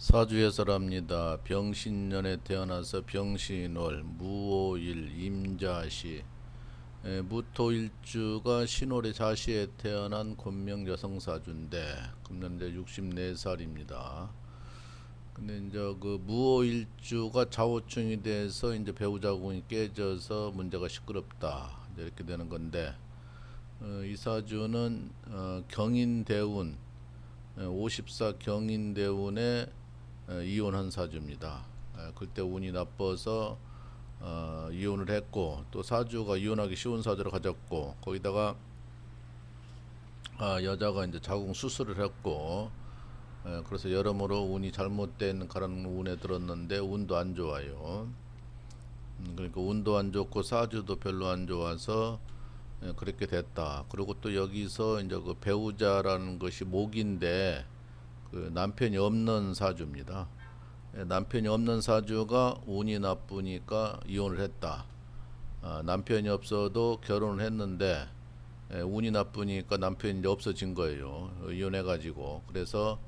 사주에서랍니다. 병신년에 태어나서 병신월, 무오일, 임자시, 에, 무토일주가 신월의 자시에 태어난 권명 여성 사주인데 금년 이제 64살입니다. 근데 이제 그 무오일주가 좌우충이 돼서 이제 배우자궁이 깨져서 문제가 시끄럽다 이렇게 되는 건데 어, 이 사주는 어, 경인대운 54 경인대운에 어, 이혼한 사주입니다. 에, 그때 운이 나빠서 어, 이혼을 했고 또 사주가 이혼하기 쉬운 사주를 가졌고 거기다가 아, 여자가 이제 자궁 수술을 했고 에, 그래서 여러모로 운이 잘못된 그런 운에 들었는데 운도 안 좋아요. 음, 그러니까 운도 안 좋고 사주도 별로 안 좋아서 예, 그렇게 됐다. 그리고 또 여기서 이제 그 배우자라는 것이 목인데 그 남편이 없는 사주입니다. 예, 남편이 없는 사주가 운이 나쁘니까 이혼을 했다. 아, 남편이 없어도 결혼을 했는데 예, 운이 나쁘니까 남편이 없어진 거예요. 어, 이혼해가지고 그래서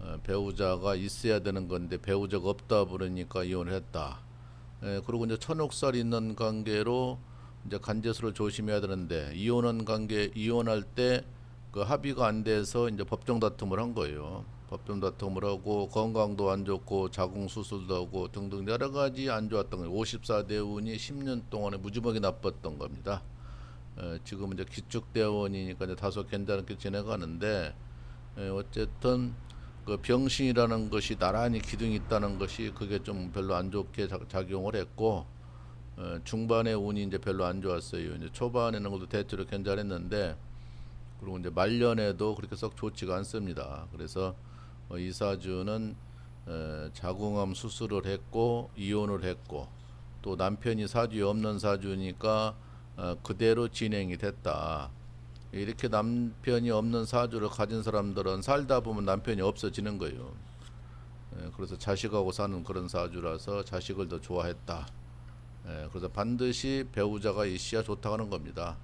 어, 배우자가 있어야 되는 건데 배우자가 없다 그러니까 이혼을 했다. 예, 그리고 이제 천옥살 있는 관계로 이제 간제수를 조심해야 되는데 이혼한 관계 이혼할 때 그 합의가 안 돼서 이제 법정 다툼을 한 거예요. 법정 다툼을 하고 건강도 안 좋고 자궁 수술도 하고 등등 여러 가지 안 좋았던 거예요. 54대 운이 10년 동안에 무지막이 나빴던 겁니다. 에, 지금 이제 기축대원이니까 이제 다소 괜찮게 지내가는데 에, 어쨌든 그 병신이라는 것이 나란히 기둥이 있다는 것이 그게 좀 별로 안 좋게 작- 작용을 했고 어, 중반에 운이 이제 별로 안 좋았어요. 이제 초반에는 것도 대체로 괜찮았는데 그리고 이제 말년에도 그렇게 썩 좋지가 않습니다. 그래서 어, 이 사주는 에, 자궁암 수술을 했고 이혼을 했고 또 남편이 사주에 없는 사주니까 어, 그대로 진행이 됐다. 이렇게 남편이 없는 사주를 가진 사람들은 살다 보면 남편이 없어지는 거예요. 에, 그래서 자식하고 사는 그런 사주라서 자식을 더 좋아했다. 예, 그래서 반드시 배우자가 있어야 좋다고 하는 겁니다.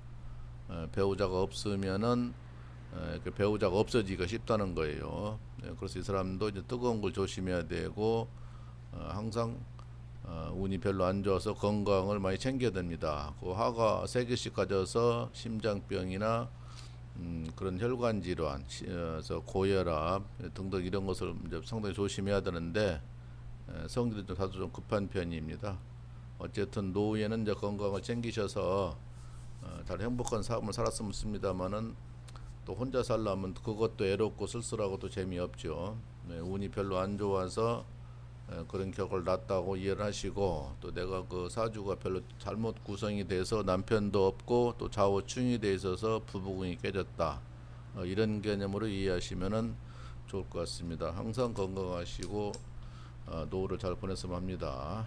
예, 배우자가 없으면은 예, 그 배우자가 없어지기가 쉽다는 거예요. 예, 그래서 이 사람도 이제 뜨거운 걸 조심해야 되고 어, 항상 어, 운이 별로 안 좋아서 건강을 많이 챙겨야 됩니다. 그 화가 세 개씩 가져서 심장병이나 음, 그런 혈관 질환, 시- 어, 그래서 고혈압 등등 이런 것을 이제 상당히 조심해야 되는데 에, 성질이 좀 다소 좀 급한 편입니다. 어쨌든 노후에는 이제 건강을 챙기셔서 어, 잘 행복한 삶을 살았으면 좋습니다만은 또 혼자 살려면 그것도 애롭고 쓸쓸하고 또 재미없죠. 네, 운이 별로 안 좋아서 에, 그런 격을 났다고 이해를 하시고 또 내가 그 사주가 별로 잘못 구성이 돼서 남편도 없고 또 좌우충이 돼 있어서 부부궁이 깨졌다. 어, 이런 개념으로 이해하시면은 좋을 것 같습니다. 항상 건강하시고 어, 노후를 잘 보냈으면 합니다.